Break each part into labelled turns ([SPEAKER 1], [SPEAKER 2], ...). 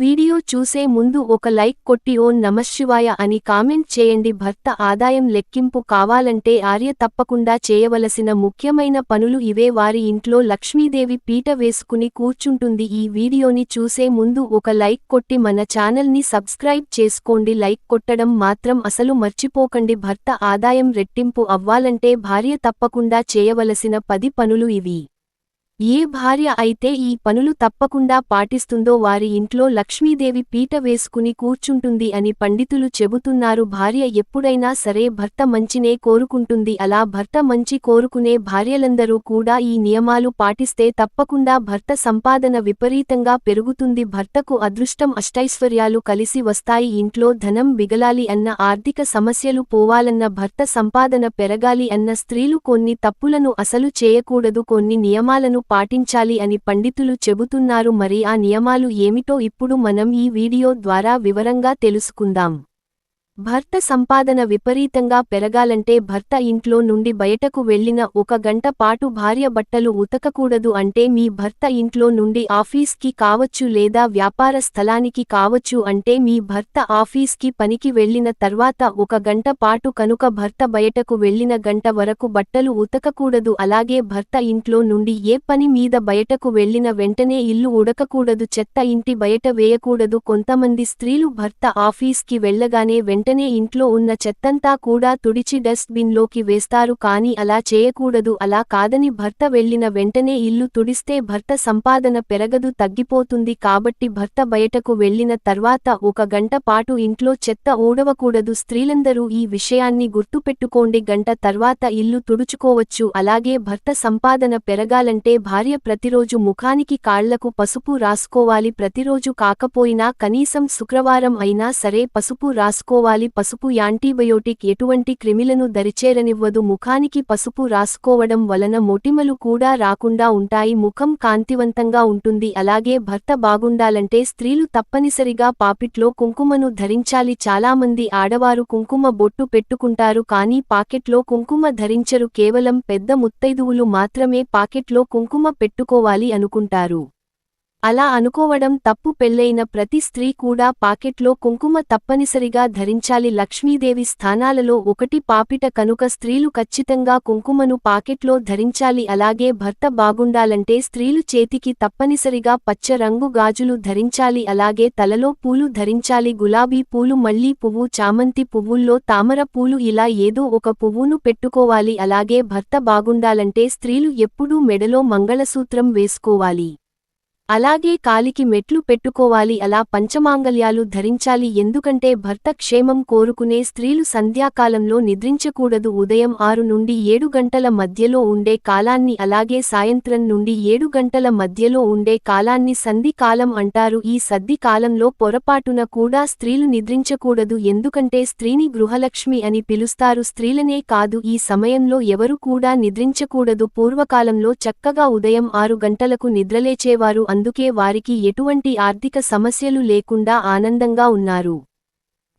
[SPEAKER 1] Video చూసే ముందు ఒక లైక్ కొట్టి ఓ నమశివాయ అని కామెంట్ చేయండి. భర్త ఆదాయం లెక్కింపు కావాలంటే ఆర్య తప్పకుండా చేయవలసిన ముఖ్యమైన పనులు ఇవే. వారి ఇంట్లో లక్ష్మీదేవి పీట వేసుకుని కూర్చుంటుంది. ఈ వీడియోని చూసే ముందు ఒక లైక్ కొట్టి మన ఛానల్ని సబ్స్క్రైబ్ చేసుకోండి. లైక్ కొట్టడం మాత్రం అసలు మర్చిపోకండి. భర్త ఆదాయం రెట్టింపు అవ్వాలంటే భార్య తప్పకుండా చేయవలసిన పది పనులు ఇవి. ఏ భార్య అయితే ఈ పనులు తప్పకుండా పాటిస్తుందో వారి ఇంట్లో లక్ష్మీదేవి పీట వేసుకుని కూర్చుంటుంది అని పండితులు చెబుతున్నారు. భార్య ఎప్పుడైనా సరే భర్త మంచినే కోరుకుంటుంది. అలా భర్త మంచి కోరుకునే భార్యలందరూ కూడా ఈ నియమాలు పాటిస్తే తప్పకుండా భర్త సంపాదన విపరీతంగా పెరుగుతుంది. భర్తకు అదృష్టం అష్టైశ్వర్యాలు కలిసి వస్తాయి. ఇంట్లో ధనం బిగలాలి అన్న ఆర్థిక సమస్యలు పోవాలన్న భర్త సంపాదన పెరగాలి అన్న స్త్రీలు కొన్ని తప్పులను అసలు చేయకూడదు. కొన్ని నియమాలను పాటించాలి అని పండితులు చెబుతున్నారు. మరి ఆ నియమాలు ఏమిటో ఇప్పుడు మనం ఈ వీడియో ద్వారా వివరంగా తెలుసుకుందాం. భర్త సంపాదన విపరీతంగా పెరగాలంటే భర్త ఇంట్లో నుండి బయటకు వెళ్ళిన ఒక గంట పాటు భార్య బట్టలు ఉతకకూడదు అంటే మీ భర్త ఇంట్లో నుండి ఆఫీస్కి కావచ్చు లేదా వ్యాపార స్థలానికి కావచ్చు అంటే మీ భర్త ఆఫీస్కి పనికి వెళ్ళిన తర్వాత ఒక గంట పాటు కనుక భర్త బయటకు వెళ్ళిన గంట వరకు బట్టలు ఉతకకూడదు. అలాగే భర్త ఇంట్లో నుండి ఏ పని మీద బయటకు వెళ్ళిన వెంటనే ఇల్లు ఉడకకూడదు. చెత్త ఇంటి బయట వేయకూడదు. కొంతమంది స్త్రీలు భర్త ఆఫీస్కి వెళ్ళగానే వెంట వెంటనే ఇంట్లో ఉన్న చెత్తంతా కూడా తుడిచి డస్ట్ బిన్లోకి వేస్తారు కానీ అలా చేయకూడదు అలా కాదని భర్త వెళ్ళిన వెంటనే ఇల్లు తుడిస్తే భర్త సంపాదన పెరగదు తగ్గిపోతుంది కాబట్టి భర్త బయటకు వెళ్ళిన తర్వాత ఒక గంట పాటు ఇంట్లో చెత్త ఊడవకూడదు. స్త్రీలందరూ ఈ విషయాన్ని గుర్తుపెట్టుకోండి గంట తర్వాత ఇల్లు తుడుచుకోవచ్చు. అలాగే భర్త సంపాదన పెరగాలంటే భార్య ప్రతిరోజు ముఖానికి కాళ్ళకు పసుపు రాసుకోవాలి ప్రతిరోజు కాకపోయినా కనీసం శుక్రవారం అయినా సరే పసుపు రాసుకోవాలి. వాడాలి పసుపు యాంటీబయోటిక్ ఎటువంటి క్రిమిలను దరిచేరనివ్వదు. ముఖానికి పసుపు రాసుకోవడం వలన మొటిమలు కూడా రాకుండా ఉంటాయి. ముఖం కాంతివంతంగా ఉంటుంది. అలాగే భర్త బాగుండాలంటే స్త్రీలు తప్పనిసరిగా పాపిట్లో కుంకుమను ధరించాలి. చాలామంది ఆడవారు కుంకుమ బొట్టు పెట్టుకుంటారు కానీ పాకెట్లో కుంకుమ ధరించరు. కేవలం పెద్ద ముత్తైదువులు మాత్రమే పాకెట్లో కుంకుమ పెట్టుకోవాలి అనుకుంటారు. అలా అనుకోవడం తప్పు పెళ్ళైన ప్రతి స్త్రీ కూడా పాకెట్లో కుంకుమ తప్పనిసరిగా ధరించాలి. లక్ష్మీదేవి స్థానాలలో ఒకటి పాపిట కనుక స్త్రీలు ఖచ్చితంగా కుంకుమను పాకెట్లో ధరించాలి. అలాగే భర్త బాగుండాలంటే స్త్రీలు చేతికి తప్పనిసరిగా పచ్చ రంగు గాజులు ధరించాలి. అలాగే తలలో పూలు ధరించాలి. గులాబీ పూలు మల్లీ పువ్వు చామంతి పువ్వుల్లో తామర పూలు ఇలా ఏదో ఒక పువ్వును పెట్టుకోవాలి. అలాగే భర్త బాగుండాలంటే స్త్రీలు ఎప్పుడూ మెడలో మంగళసూత్రం వేసుకోవాలి. అలాగే కాలికి మెట్లు పెట్టుకోవాలి. అలా పంచమాంగల్యాలు ధరించాలి. ఎందుకంటే భర్త క్షేమం కోరుకునే స్త్రీలు సంధ్యాకాలంలో నిద్రించకూడదు. ఉదయం ఆరు నుండి ఏడు గంటల మధ్యలో ఉండే కాలాన్ని అలాగే సాయంత్రం నుండి ఏడు గంటల మధ్యలో ఉండే కాలాన్ని సంధి కాలం అంటారు. ఈ సద్ది కాలంలో పొరపాటున కూడా స్త్రీలు నిద్రించకూడదు. ఎందుకంటే స్త్రీని గృహలక్ష్మి అని పిలుస్తారు. స్త్రీలనే కాదు ఈ సమయంలో ఎవరు కూడా నిద్రించకూడదు. పూర్వకాలంలో చక్కగా ఉదయం ఆరు గంటలకు నిద్రలేచేవారు. అందుకే వారికి ఎటువంటి ఆర్థిక సమస్యలు లేకుండా ఆనందంగా ఉన్నారు.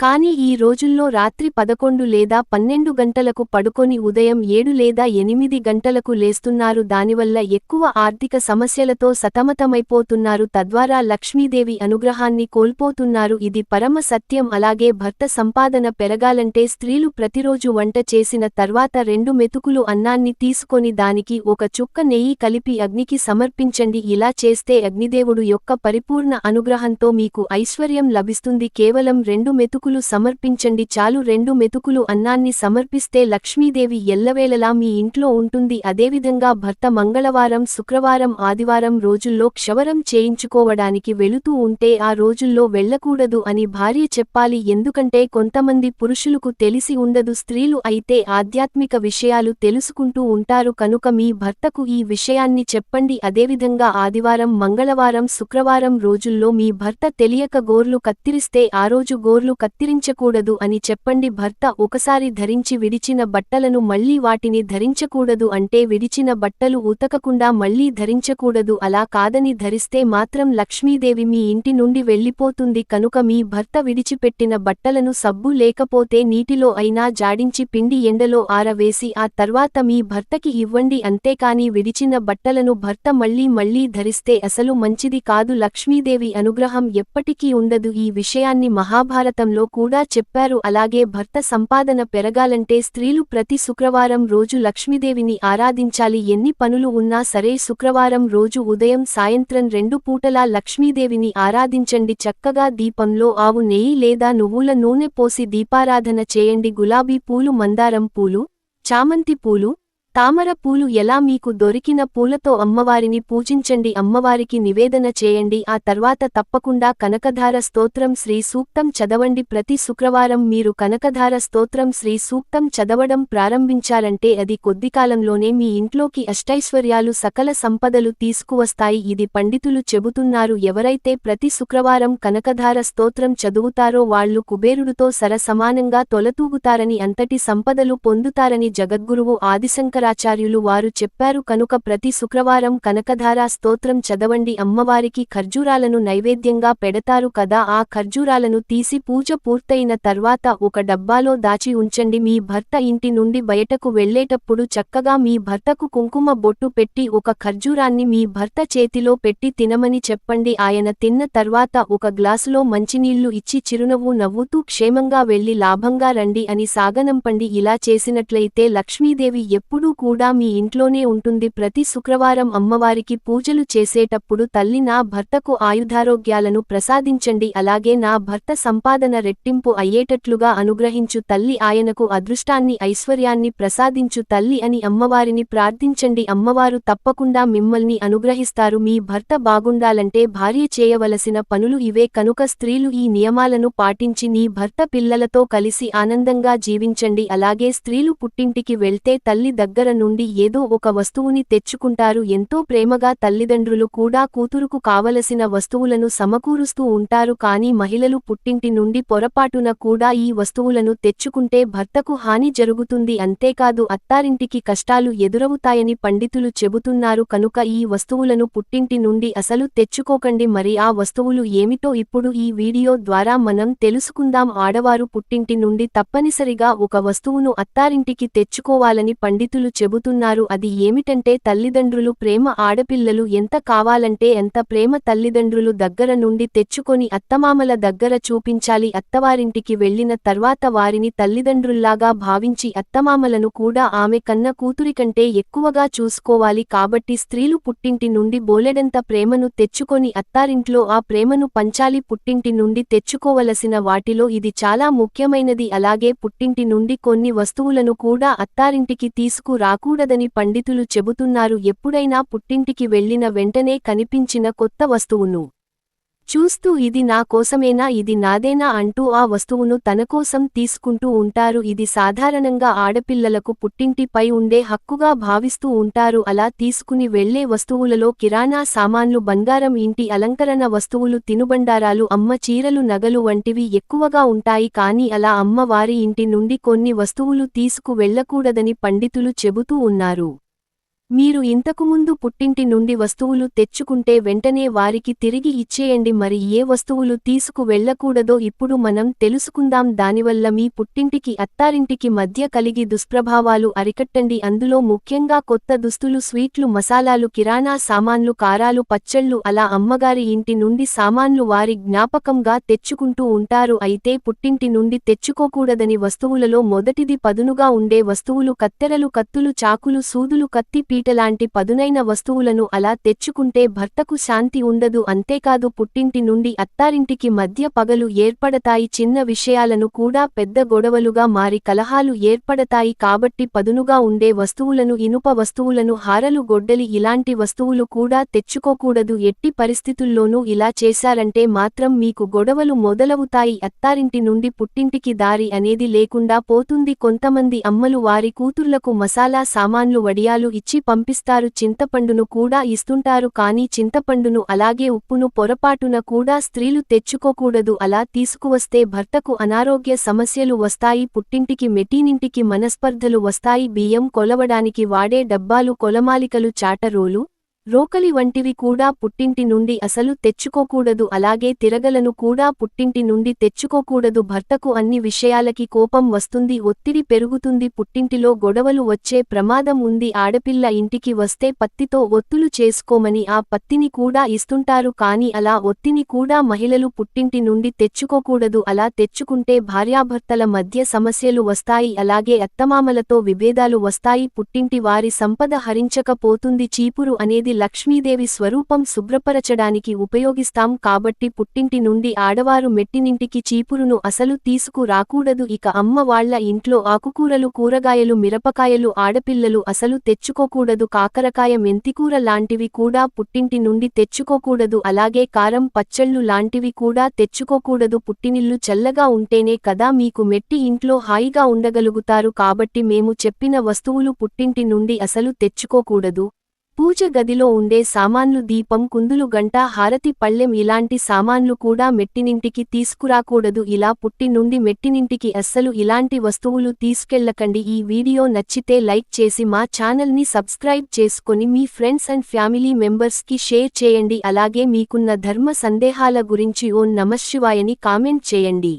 [SPEAKER 1] కానీ ఈ రోజుల్లో రాత్రి పదకొండు లేదా పన్నెండు గంటలకు పడుకొని ఉదయం ఏడు లేదా ఎనిమిది గంటలకు లేస్తున్నారు. దానివల్ల ఎక్కువ ఆర్థిక సమస్యలతో సతమతమైపోతున్నారు. తద్వారా లక్ష్మీదేవి అనుగ్రహాన్ని కోల్పోతున్నారు. ఇది పరమ సత్యం. అలాగే భర్త సంపాదన పెరగాలంటే స్త్రీలు ప్రతిరోజు వంట చేసిన తర్వాత రెండు మెతుకులు అన్నాన్ని తీసుకొని దానికి ఒక చుక్క నెయ్యి కలిపి అగ్నికి సమర్పించండి. ఇలా చేస్తే అగ్నిదేవుడు యొక్క పరిపూర్ణ అనుగ్రహంతో మీకు ఐశ్వర్యం లభిస్తుంది. కేవలం రెండు మెతుకు మెతుకులు సమర్పించండి. చాలు రెండు మెతుకులు అన్నాన్ని సమర్పిస్తే లక్ష్మీదేవి ఎల్లవేళలా మీ ఇంట్లో ఉంటుంది. అదేవిధంగా భర్త మంగళవారం శుక్రవారం ఆదివారం రోజుల్లో క్షవరం చేయించుకోవడానికి వెళుతూ ఉంటే ఆ రోజుల్లో వెళ్ళకూడదు అని భార్య చెప్పాలి. ఎందుకంటే కొంతమంది పురుషులకు తెలిసి ఉండదు. స్త్రీలు అయితే ఆధ్యాత్మిక విషయాలు తెలుసుకుంటూ ఉంటారు. కనుక మీ భర్తకు ఈ విషయాన్ని చెప్పండి. అదేవిధంగా ఆదివారం మంగళవారం శుక్రవారం రోజుల్లో మీ భర్త తెలియక గోర్లు కత్తిరిస్తే ఆ రోజు గోర్లు కత్తి కత్తిరించకూడదు అని చెప్పండి. భర్త ఒకసారి ధరించి విడిచిన బట్టలను మళ్ళీ వాటిని ధరించకూడదు అంటే విడిచిన బట్టలు ఉతకకుండా మళ్ళీ ధరించకూడదు. అలా కాదని ధరిస్తే మాత్రం లక్ష్మీదేవి మీ ఇంటి నుండి వెళ్ళిపోతుంది కనుక మీ భర్త విడిచిపెట్టిన బట్టలను సబ్బు లేకపోతే నీటిలో అయినా జాడించి పిండి ఎండలో ఆరవేసి ఆ తర్వాత మీ భర్తకి ఇవ్వండి. అంతేకాని విడిచిన బట్టలను భర్త మళ్ళీ మళ్ళీ ధరిస్తే అసలు మంచిది కాదు. లక్ష్మీదేవి అనుగ్రహం ఎప్పటికీ ఉండదు. ఈ విషయాన్ని మహాభారతంలో కూడా చెప్పారు అలాగే భర్త సంపాదన పెరగాలంటే స్త్రీలు ప్రతి శుక్రవారం రోజు లక్ష్మీదేవిని ఆరాధించాలి. ఎన్ని పనులు ఉన్నా సరే శుక్రవారం రోజు ఉదయం సాయంత్రం రెండు పూటలా లక్ష్మీదేవిని ఆరాధించండి. చక్కగా దీపంలో ఆవు నెయ్యి లేదా నువ్వుల నూనె పోసి దీపారాధన చేయండి. గులాబీ పూలు మందారం పూలు చామంతి పూలు తామర పూలు ఎలా మీకు దొరికిన పూలతో అమ్మవారిని పూజించండి అమ్మవారికి నివేదన చేయండి. ఆ తర్వాత తప్పకుండా కనకధార స్తోత్రం శ్రీ సూక్తం చదవండి. ప్రతి శుక్రవారం మీరు కనకధార స్తోత్రం శ్రీ సూక్తం చదవడం ప్రారంభించారంటే అది కొద్దికాలంలోనే మీ ఇంట్లోకి అష్టైశ్వర్యాలు సకల సంపదలు తీసుకువస్తాయి. ఇది పండితులు చెబుతున్నారు ఎవరైతే ప్రతి శుక్రవారం కనకధార స్తోత్రం చదువుతారో వాళ్ళు కుబేరుడితో సరసమానంగా తొలతూగుతారని అంతటి సంపదలు పొందుతారని జగద్గురువు ఆదిశంకర శంకరాచార్యులు వారు చెప్పారు కనుక ప్రతి శుక్రవారం కనకధారా స్తోత్రం చదవండి. అమ్మవారికి ఖర్జూరాలను నైవేద్యంగా పెడతారు కదా ఆ ఖర్జూరాలను తీసి పూజ పూర్తయిన తర్వాత ఒక డబ్బాలో దాచి ఉంచండి. మీ భర్త ఇంటి నుండి బయటకు వెళ్ళేటప్పుడు చక్కగా మీ భర్తకు కుంకుమ బొట్టు పెట్టి ఒక ఖర్జూరాన్ని మీ భర్త చేతిలో పెట్టి తినమని చెప్పండి. ఆయన తిన్న తర్వాత ఒక గ్లాసులో మంచినీళ్ళు ఇచ్చి చిరునవ్వు నవ్వుతూ క్షేమంగా వెళ్ళి లాభంగా రండి అని సాగనంపండి. ఇలా చేసినట్లయితే లక్ష్మీదేవి ఎప్పుడూ కూడా మీ ఇంట్లోనే ఉంటుంది. ప్రతి శుక్రవారం అమ్మవారికి పూజలు చేసేటప్పుడు తల్లి నా భర్తకు ఆయుధారోగ్యాలను ప్రసాదించండి. అలాగే నా భర్త సంపాదన రెట్టింపు అయ్యేటట్లుగా అనుగ్రహించు. తల్లి ఆయనకు అదృష్టాన్ని ఐశ్వర్యాన్ని ప్రసాదించు. తల్లి అని అమ్మవారిని ప్రార్థించండి. అమ్మవారు తప్పకుండా మిమ్మల్ని అనుగ్రహిస్తారు. మీ భర్త బాగుండాలంటే భార్య చేయవలసిన పనులు ఇవే. కనుక స్త్రీలు ఈ నియమాలను పాటించి నీ భర్త పిల్లలతో కలిసి ఆనందంగా జీవించండి. అలాగే స్త్రీలు పుట్టింటికి వెళ్తే తల్లి దగ్గర నుండి ఏదో ఒక వస్తువుని తెచ్చుకుంటారు. ఎంతో ప్రేమగా తల్లిదండ్రులు కూడా కూతురుకు కావలసిన వస్తువులను సమకూరుస్తూ ఉంటారు. కాని మహిళలు పుట్టింటి నుండి పొరపాటున కూడా ఈ వస్తువులను తెచ్చుకుంటే భర్తకు హాని జరుగుతుంది. అంతేకాదు అత్తారింటికి కష్టాలు ఎదురవుతాయని పండితులు చెబుతున్నారు. కనుక ఈ వస్తువులను పుట్టింటి నుండి అసలు తెచ్చుకోకండి. మరి ఆ వస్తువులు ఏమిటో ఇప్పుడు ఈ వీడియో ద్వారా మనం తెలుసుకుందాం. ఆడవారు పుట్టింటి నుండి తప్పనిసరిగా ఒక వస్తువును అత్తారింటికి తెచ్చుకోవాలని పండితులు చెబుతున్నారు. అది ఏమిటంటే తల్లిదండ్రులు ప్రేమ ఆడపిల్లలు ఎంత కావాలంటే ఎంత ప్రేమ తల్లిదండ్రులు దగ్గర నుండి తెచ్చుకొని అత్తమామల దగ్గర చూపించాలి. అత్తవారింటికి వెళ్ళిన తర్వాత వారిని తల్లిదండ్రుల్లాగా భావించి అత్తమామలను కూడా ఆమె కన్న కూతురికంటే ఎక్కువగా చూసుకోవాలి. కాబట్టి స్త్రీలు పుట్టింటి నుండి బోలెడంత ప్రేమను తెచ్చుకొని అత్తారింట్లో ఆ ప్రేమను పంచాలి. పుట్టింటి నుండి తెచ్చుకోవలసిన వాటిలో ఇది చాలా ముఖ్యమైనది. అలాగే పుట్టింటి నుండి కొన్ని వస్తువులను కూడా అత్తారింటికి తీసుకు రాకూడదని పండితులు చెబుతున్నారు ఎప్పుడైనా పుట్టింటికి వెళ్ళిన వెంటనే కనిపించిన కొత్త వస్తువును. చూస్తూ ఇది నా కోసమేనా ఇది నాదేనా అంటూ ఆ వస్తువును తనకోసం తీసుకుంటూ ఉంటారు. ఇది సాధారణంగా ఆడపిల్లలకు పుట్టింటిపై ఉండే హక్కుగా భావిస్తూ ఉంటారు. అలా తీసుకుని వెళ్ళే వస్తువులలో కిరాణా సామాన్లు బంగారం ఇంటి అలంకరణ వస్తువులు తినుబండారాలు అమ్మ చీరలు నగలు వంటివి ఎక్కువగా ఉంటాయి. కాని అలా అమ్మ వారి ఇంటి నుండి కొన్ని వస్తువులు తీసుకు వెళ్ళకూడదని పండితులు చెబుతూ ఉన్నారు. మీరు ఇంతకుముందు పుట్టింటి నుండి వస్తువులు తెచ్చుకుంటే వెంటనే వారికి తిరిగి ఇచ్చేయండి. మరి ఏ వస్తువులు తీసుకు వెళ్ళకూడదో ఇప్పుడు మనం తెలుసుకుందాం. దానివల్ల మీ పుట్టింటికి అత్తారింటికి మధ్య కలిగి దుష్ప్రభావాలు అరికట్టండి. అందులో ముఖ్యంగా కొత్త దుస్తులు స్వీట్లు మసాలాలు కిరాణా సామాన్లు కారాలు పచ్చళ్ళు అలా అమ్మగారి ఇంటి నుండి సామాన్లు వారి జ్ఞాపకంగా తెచ్చుకుంటూ ఉంటారు. అయితే పుట్టింటి నుండి తెచ్చుకోకూడదని వస్తువులలో మొదటిది పదునుగా ఉండే వస్తువులు కత్తెరలు కత్తులు చాకులు సూదులు కత్తి పీటలాంటి పదునైన వస్తువులను అలా తెచ్చుకుంటే భర్తకు శాంతి ఉండదు అంతేకాదు పుట్టింటి నుండి అత్తారింటికి మధ్య పగలు ఏర్పడతాయి చిన్న విషయాలను కూడా పెద్ద గొడవలుగా మారి కలహాలు ఏర్పడతాయి కాబట్టి పదునుగా ఉండే వస్తువులను ఇనుప వస్తువులను హారలు గొడ్డలి ఇలాంటి వస్తువులు కూడా తెచ్చుకోకూడదు. ఎట్టి పరిస్థితుల్లోనూ ఇలా చేశారంటే మాత్రం మీకు గొడవలు మొదలవుతాయి. అత్తారింటి నుండి పుట్టింటికి దారి అనేది లేకుండా పోతుంది. కొంతమంది అమ్మలు వారి కూతుర్లకు మసాలా సామాన్లు వడియాలు ఇచ్చి పంపిస్తారు. చింతపండును కూడా ఇస్తుంటారు కానీ చింతపండును అలాగే ఉప్పును పొరపాటున కూడా స్త్రీలు తెచ్చుకోకూడదు. అలా తీసుకువస్తే భర్తకు అనారోగ్య సమస్యలు వస్తాయి. పుట్టింటికి మెటీనింటికి మనస్పర్ధలు వస్తాయి. బియ్యం కొలవడానికి వాడే డబ్బాలు కొలమాలికలు చాటరోలు రోకలి వంటివి కూడా పుట్టింటి నుండి అసలు తెచ్చుకోకూడదు అలాగే తిరగలను కూడా పుట్టింటి నుండి తెచ్చుకోకూడదు. భర్తకు అన్ని విషయాలకి కోపం వస్తుంది ఒత్తిడి పెరుగుతుంది. పుట్టింటిలో గొడవలు వచ్చే ప్రమాదం ఉంది. ఆడపిల్ల ఇంటికి వస్తే పత్తితో ఒత్తులు చేసుకోమని ఆ పత్తిని కూడా ఇస్తుంటారు కాని అలా ఒత్తిని కూడా మహిళలు పుట్టింటి నుండి తెచ్చుకోకూడదు. అలా తెచ్చుకుంటే భార్యాభర్తల మధ్య సమస్యలు వస్తాయి అలాగే అత్తమామలతో విభేదాలు వస్తాయి. పుట్టింటి వారి సంపద హరించకపోతుంది. చీపురు అనేది లక్ష్మీదేవి స్వరూపం శుభ్రపరచడానికి ఉపయోగిస్తాం కాబట్టి పుట్టింటి నుండి ఆడవారు మెట్టినింటికి చీపురును అసలు తీసుకురాకూడదు. ఇక అమ్మ వాళ్ళ ఇంట్లో ఆకుకూరలు కూరగాయలు మిరపకాయలు ఆడపిల్లలు అసలు తెచ్చుకోకూడదు. కాకరకాయ మెంతికూర లాంటివి కూడా పుట్టింటి నుండి తెచ్చుకోకూడదు. అలాగే కారం పచ్చళ్ళు లాంటివి కూడా తెచ్చుకోకూడదు. పుట్టినిల్లు చల్లగా ఉంటేనే కదా మీకు మెట్టి ఇంట్లో హాయిగా ఉండగలుగుతారు. కాబట్టి మేము చెప్పిన వస్తువులు పుట్టింటి నుండి అసలు తెచ్చుకోకూడదు. పూజ గదిలో ఉండే సామాన్లు దీపం కుందులు గంట హారతి పళ్ళెం ఇలాంటి సామాన్లు కూడా మెట్టినింటికి తీసుకురాకూడదు. ఇలా పుట్టి నుండి మెట్టినింటికి అస్సలు ఇలాంటి వస్తువులు తీసుకెళ్ళకండి ఈ వీడియో నచ్చితే లైక్ చేసి మా ఛానల్ని సబ్స్క్రైబ్ చేసుకొని మీ ఫ్రెండ్స్ అండ్ ఫ్యామిలీ మెంబర్స్కి షేర్ చేయండి. అలాగే మీకున్న ధర్మ సందేహాల గురించి ఓ నమశివాయని కామెంట్ చేయండి.